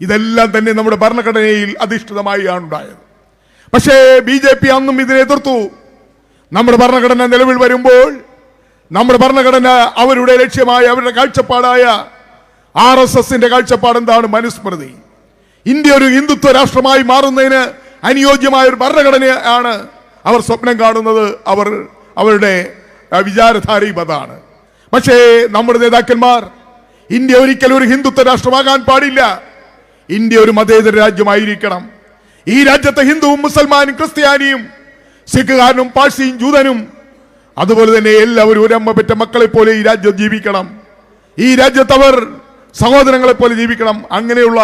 ഇതെല്ലാം തന്നെ നമ്മുടെ ഭരണഘടനയിൽ അധിഷ്ഠിതമായാണ് ഉണ്ടായത്. പക്ഷേ ബി ജെ പി അന്നും ഇതിനെ എതിർത്തു. നമ്മുടെ ഭരണഘടന നിലവിൽ വരുമ്പോൾ നമ്മുടെ ഭരണഘടന അവരുടെ ലക്ഷ്യമായ അവരുടെ കാഴ്ചപ്പാടായ ആർ എസ് എസിന്റെ കാഴ്ചപ്പാട് എന്താണ് മനുസ്മൃതി. ഇന്ത്യ ഒരു ഹിന്ദുത്വ രാഷ്ട്രമായി മാറുന്നതിന് അനുയോജ്യമായ ഒരു ഭരണഘടനയാണ് അവർ സ്വപ്നം കാണുന്നത്. അവർ അവരുടെ വിചാരധാരയും അതാണ്. പക്ഷേ നമ്മുടെ നേതാക്കന്മാർ ഇന്ത്യ ഒരിക്കലും ഒരു ഹിന്ദുത്വ രാഷ്ട്രമാകാൻ പാടില്ല. ഇന്ത്യ ഒരു മതേതര രാജ്യമായിരിക്കണം. ഈ രാജ്യത്തെ ഹിന്ദുവും മുസൽമാനും ക്രിസ്ത്യാനിയും സിഖുകാരനും പാഴ്സിയും ജൂതനും അതുപോലെ തന്നെ എല്ലാവരും ഒരമ്മ പെറ്റ മക്കളെ പോലെ ഈ രാജ്യം ജീവിക്കണം. ഈ രാജ്യത്ത് അവർ സഹോദരങ്ങളെ പോലെ ജീവിക്കണം. അങ്ങനെയുള്ള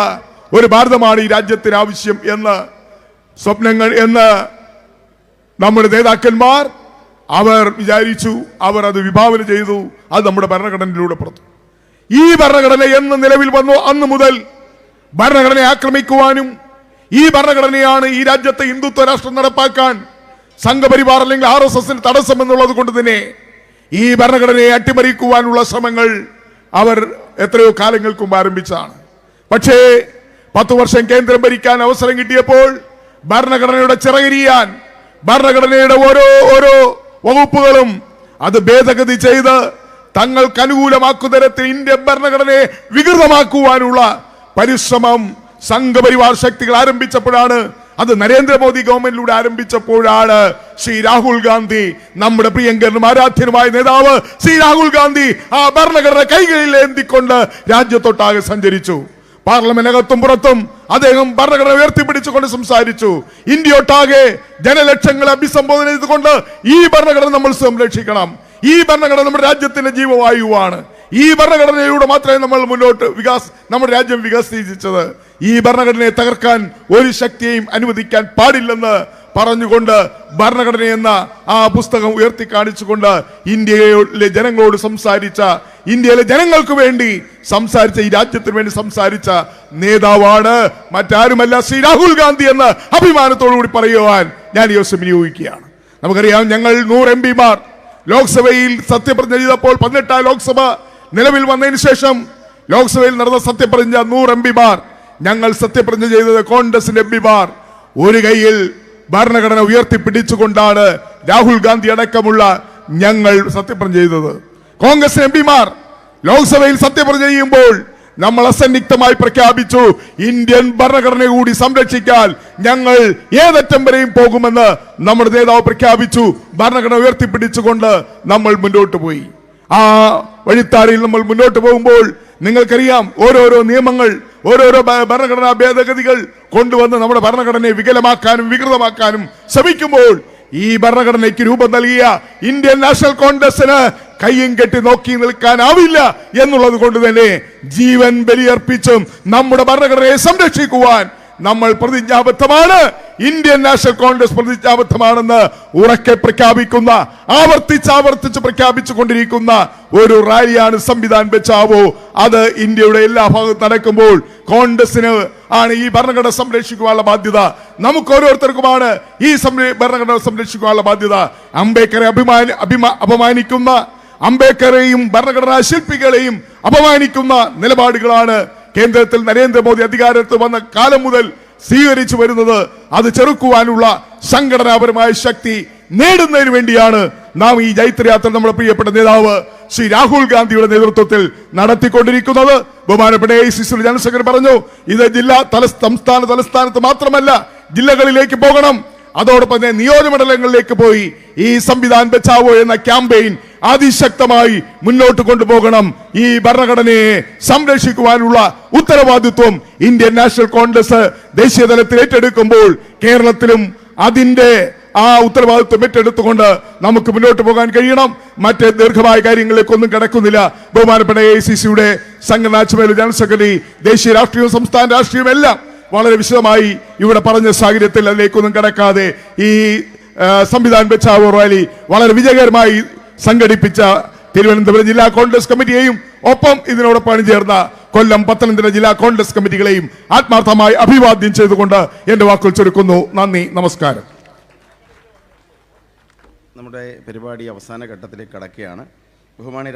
ഒരു ഭാരതമാണ് ഈ രാജ്യത്തിന് ആവശ്യം എന്ന് സ്വപ്നങ്ങൾ എന്ന് നമ്മുടെ നേതാക്കന്മാർ അവർ വിചാരിച്ചു. അവർ അത് വിഭാവന ചെയ്തു. അത് നമ്മുടെ ഭരണഘടനയിലൂടെ പുറത്തു. ഈ ഭരണഘടന എന്ന് നിലവിൽ വന്നു അന്ന് മുതൽ ഭരണഘടനയെ ആക്രമിക്കുവാനും ഈ ഭരണഘടനയാണ് ഈ രാജ്യത്തെ ഹിന്ദുത്വ രാഷ്ട്രം നടപ്പാക്കാൻ സംഘപരിവാർ അല്ലെങ്കിൽ ആർ എസ് എസിന് തടസ്സം എന്നുള്ളത് കൊണ്ട് തന്നെ ഈ ഭരണഘടനയെ അട്ടിമറിക്കുവാനുള്ള ശ്രമങ്ങൾ അവർ എത്രയോ കാലങ്ങൾക്ക് മുമ്പ് ആരംഭിച്ചതാണ്. പക്ഷേ പത്ത് വർഷം കേന്ദ്രം ഭരിക്കാൻ അവസരം കിട്ടിയപ്പോൾ ഭരണഘടനയുടെ ചിറകരിയാൻ ഭരണഘടനയുടെ ഓരോ ഓരോ വകുപ്പുകളും അത് ഭേദഗതി ചെയ്ത് തങ്ങൾക്ക് അനുകൂലമാക്കുന്ന തരത്തിൽ ഇന്ത്യൻ ഭരണഘടനയെ വികൃതമാക്കുവാനുള്ള പരിശ്രമം സംഘപരിവാർ ശക്തികൾ ആരംഭിച്ചപ്പോഴാണ് അത് നരേന്ദ്രമോദി ഗവൺമെന്റിലൂടെ ആരംഭിച്ചപ്പോഴാണ് ശ്രീ രാഹുൽ ഗാന്ധി നമ്മുടെ പ്രിയങ്കരനും ആരാധ്യനുമായ നേതാവ് ശ്രീ രാഹുൽ ഗാന്ധി ആ ഭരണഘടന കൈകളിൽ ഏന്തിക്കൊണ്ട് രാജ്യത്തൊട്ടാകെ സഞ്ചരിച്ചു. പാർലമെന്റിനകത്തും പുറത്തും അദ്ദേഹം ഭരണഘടന ഉയർത്തിപ്പിടിച്ചുകൊണ്ട് സംസാരിച്ചു. ഇന്ത്യയൊട്ടാകെ ജനലക്ഷങ്ങളെ അഭിസംബോധന ചെയ്തുകൊണ്ട് ഈ ഭരണഘടന നമ്മൾ സംരക്ഷിക്കണം. ഈ ഭരണഘടന നമ്മുടെ രാജ്യത്തിന്റെ ജീവവായുവാണ്. ഈ ഭരണഘടനയിലൂടെ മാത്രമേ നമ്മൾ മുന്നോട്ട് വികാസ് നമ്മുടെ രാജ്യം വികസിച്ചത് ഈ ഭരണഘടനയെ തകർക്കാൻ ഒരു ശക്തിയെയും അനുവദിക്കാൻ പാടില്ലെന്ന് പറഞ്ഞുകൊണ്ട് ഭരണഘടന എന്ന ആ പുസ്തകം ഉയർത്തി കാണിച്ചുകൊണ്ട് ഇന്ത്യയിലെ ജനങ്ങളോട് സംസാരിച്ച ഇന്ത്യയിലെ ജനങ്ങൾക്ക് വേണ്ടി സംസാരിച്ച ഈ രാജ്യത്തിന് വേണ്ടി സംസാരിച്ച നേതാവാണ് മറ്റാരുമല്ല ശ്രീ രാഹുൽ ഗാന്ധി എന്ന് അഭിമാനത്തോടു കൂടി പറയുവാൻ ഞാൻ ഈ ദിവസം വിനിയോഗിക്കുകയാണ്. നമുക്കറിയാം ഞങ്ങൾ നൂറ് എം പിമാർ. ലോക്സഭയിൽ സത്യപ്രതിജ്ഞ ചെയ്തപ്പോൾ പതിനെട്ടാം ലോക്സഭ നിലവിൽ വന്നതിന് ശേഷം ലോക്സഭയിൽ നടന്ന സത്യപ്രതിജ്ഞ നൂറ് എം പിമാർ ഞങ്ങൾ സത്യപ്രതിജ്ഞ ചെയ്തത് കോൺഗ്രസിന്റെ എം പിമാർ ഒരു കൈയിൽ ഭരണഘടന ഉയർത്തിപ്പിടിച്ചുകൊണ്ടാണ് രാഹുൽ ഗാന്ധി അടക്കമുള്ള ഞങ്ങൾ സത്യപ്രതിജ്ഞ ചെയ്തത്. കോൺഗ്രസ് എം പിമാർ ലോക്സഭയിൽ സത്യപ്രതിജ്ഞ ചെയ്യുമ്പോൾ നമ്മൾ അസന്നിഗ്ധമായി പ്രഖ്യാപിച്ചു ഇന്ത്യൻ ഭരണഘടന കൂടി സംരക്ഷിക്കാൻ ഞങ്ങൾ ഏതറ്റം വരെയും പോകുമെന്ന് നമ്മുടെ നേതാവ് പ്രഖ്യാപിച്ചു. ഭരണഘടന ഉയർത്തിപ്പിടിച്ചുകൊണ്ട് നമ്മൾ മുന്നോട്ട് പോയി. ആ വഴിത്താരയിൽ നമ്മൾ മുന്നോട്ട് പോകുമ്പോൾ നിങ്ങൾക്കറിയാം ഓരോരോ നിയമങ്ങൾ ഓരോരോ ഭരണഘടനാ ഭേദഗതികൾ കൊണ്ടുവന്ന് നമ്മുടെ ഭരണഘടനയെ വികലമാക്കാനും വികൃതമാക്കാനും ശ്രമിക്കുമ്പോൾ ഈ ഭരണഘടനയ്ക്ക് രൂപം നൽകിയ ഇന്ത്യൻ നാഷണൽ കോൺഗ്രസിന് കയ്യും കെട്ടി നോക്കി നിൽക്കാനാവില്ല എന്നുള്ളത് കൊണ്ട് തന്നെ ജീവൻ ബലിയർപ്പിച്ചും നമ്മുടെ ഭരണഘടനയെ സംരക്ഷിക്കുവാൻ നമ്മൾ പ്രതിജ്ഞാബദ്ധമാണ്. ഇന്ത്യൻ നാഷണൽ കോൺഗ്രസ് പ്രതിജ്ഞാബദ്ധമാണെന്ന് ഉറക്കെ പ്രഖ്യാപിക്കുന്ന ആവർത്തിച്ച് ആവർത്തിച്ച് പ്രഖ്യാപിച്ചു കൊണ്ടിരിക്കുന്ന ഒരു റാലിയാണ് സംവിധാൻ ബച്ചാവോ അത് ഇന്ത്യയുടെ എല്ലാ ഭാഗത്തും നടക്കുമ്പോൾ കോൺഗ്രസിന് ആണ് ഈ ഭരണഘടന സംരക്ഷിക്കുവാനുള്ള ബാധ്യത. നമുക്ക് ഓരോരുത്തർക്കുമാണ് ഈ ഭരണഘടന സംരക്ഷിക്കുവാനുള്ള ബാധ്യത. അംബേദ്കറെ അഭിമാനി അഭിമാ അപമാനിക്കുന്ന അംബേദ്കറെയും ഭരണഘടനാ ശില്പികളെയും അപമാനിക്കുന്ന നിലപാടുകളാണ് കേന്ദ്രത്തിൽ നരേന്ദ്രമോദി അധികാരത്തിൽ വന്ന കാലം മുതൽ സ്വീകരിച്ചു വരുന്നത് അത് ചെറുക്കുവാനുള്ള സംഘടനാപരമായ ശക്തി നേടുന്നതിന് വേണ്ടിയാണ് നാം ഈ ജൈത്രയാത്ര നമ്മുടെ പ്രിയപ്പെട്ട നേതാവ് ശ്രീ രാഹുൽ ഗാന്ധിയുടെ നേതൃത്വത്തിൽ നടത്തിക്കൊണ്ടിരിക്കുന്നത്. ബഹുമാനപ്പെട്ട എ സി ശ്രീ ജനറൽ പറഞ്ഞു ഇത് ജില്ലാ തല സംസ്ഥാന തലസ്ഥാനത്ത് മാത്രമല്ല ജില്ലകളിലേക്ക് പോകണം. അതോടൊപ്പം തന്നെ നിയോജകമണ്ഡലങ്ങളിലേക്ക് പോയി ഈ സംവിധാൻ ബച്ചാവോ എന്ന ക്യാമ്പയിൻ അതിശക്തമായി മുന്നോട്ട് കൊണ്ടുപോകണം. ഈ ഭരണഘടനയെ സംരക്ഷിക്കുവാനുള്ള ഉത്തരവാദിത്വം ഇന്ത്യൻ നാഷണൽ കോൺഗ്രസ് ദേശീയ തലത്തിൽ ഏറ്റെടുക്കുമ്പോൾ കേരളത്തിലും അതിന്റെ ആ ഉത്തരവാദിത്വം ഏറ്റെടുത്തുകൊണ്ട് നമുക്ക് മുന്നോട്ട് പോകാൻ കഴിയണം. മറ്റ് ദീർഘമായ കാര്യങ്ങളിലേക്കൊന്നും കിടക്കുന്നില്ല. ബഹുമാനപ്പെട്ട എ സി സിയുടെ സംഘടനാ ചുമതല ജനറൽ സെക്രട്ടറി ദേശീയ രാഷ്ട്രീയവും സംസ്ഥാന രാഷ്ട്രീയവും എല്ലാം വളരെ വിശദമായി ഇവിടെ പറഞ്ഞ സാഹചര്യത്തിൽ അതിലേക്കൊന്നും കിടക്കാതെ ഈ സംവിധാൻ ബച്ചാവോ റാലി വളരെ വിജയകരമായി സംഘടിപ്പിച്ച തിരുവനന്തപുരം ജില്ലാ കോൺഗ്രസ് കമ്മിറ്റിയെയും ഒപ്പം ഇതിനോടൊപ്പം അണിചേർന്ന കൊല്ലം പത്തനംതിട്ട ജില്ലാ കോൺഗ്രസ് കമ്മിറ്റികളെയും ആത്മാർത്ഥമായി അഭിവാദ്യം ചെയ്തുകൊണ്ട് എന്റെ വാക്കുകൾ ചുരുക്കുന്നു. നന്ദി നമസ്കാരം. നമ്മുടെ പരിപാടി അവസാന ഘട്ടത്തിലേക്ക് കടക്കുകയാണ്. ബഹുമാനി